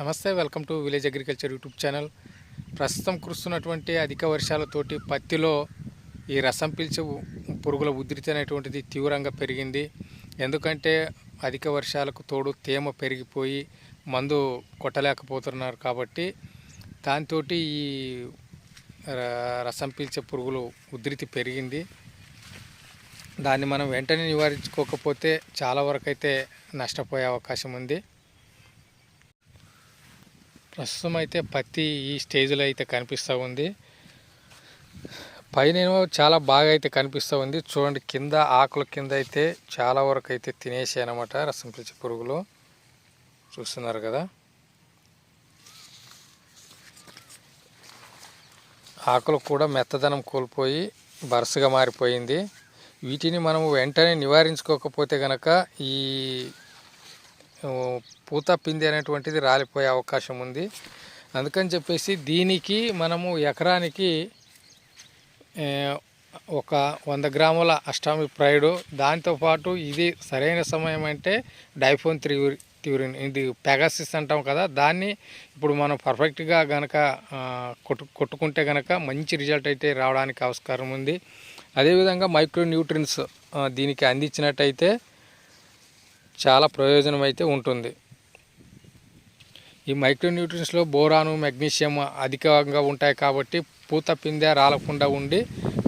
నమస్తే welcome to village agriculture YouTube channel. ప్రస్తుతం కురుస్తున్నటువంటి అధిక వర్షాలతోటి పత్తిలో ఈ రసం పీల్చే పురుగుల ఉధృతి అనేటువంటిది తీవ్రంగా పెరిగింది. ఎందుకంటే అధిక వర్షాలకు తోడు తేమ పెరిగిపోయి మందు కొట్టలేకపోతున్నారు కాబట్టి దాంతో ఈ రసం పీల్చే పురుగులు ఉధృతి పెరిగింది. దాన్ని మనం వెంటనే నివారించుకోకపోతే చాలా వరకు అయితే నష్టపోయే అవకాశం ఉంది. ప్రస్తుతం అయితే పత్తి ఈ స్టేజ్లో అయితే కనిపిస్తూ ఉంది. పైన చాలా బాగా అయితే కనిపిస్తూ ఉంది. చూడండి కింద ఆకుల కింద అయితే చాలా వరకు అయితే తినేసాయి అనమాట రసం పిలిచి పురుగులు. చూస్తున్నారు కదా. ఆకులు కూడా మెత్తదనం కోల్పోయి బరసగా మారిపోయింది. వీటిని మనము వెంటనే నివారించుకోకపోతే కనుక ఈ పూత పిండి అనేటువంటిది రాలిపోయే అవకాశం ఉంది. అందుకని చెప్పేసి దీనికి మనము ఎకరానికి ఒక వంద గ్రాముల అష్టామి ప్రైడు దాంతోపాటు ఇది సరైన సమయం అంటే డైఫోన్ త్రివరి త్యూరిన్ ఇది పెగాసిస్ అంటాం కదా దాన్ని ఇప్పుడు మనం పర్ఫెక్ట్గా గనక కొట్టు కొట్టుకుంటే గనక మంచి రిజల్ట్ అయితే రావడానికి ఆస్కారం ఉంది. అదేవిధంగా మైక్రో న్యూట్రిన్స్ దీనికి అందించినట్టయితే చాలా ప్రయోజనం అయితే ఉంటుంది. ఈ మైక్రోన్యూట్రియన్స్లో బోరాను మెగ్నీషియం అధికంగా ఉంటాయి కాబట్టి పూత పిందె రాలకుండా ఉండి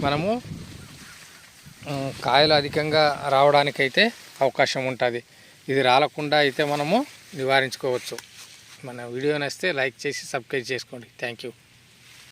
మనము కాయలు అధికంగా రావడానికైతే అవకాశం ఉంటుంది. ఇది రాలకుండా అయితే మనము నివారించుకోవచ్చు. మన వీడియో నచ్చితే లైక్ చేసి సబ్స్క్రైబ్ చేసుకోండి. Thank you.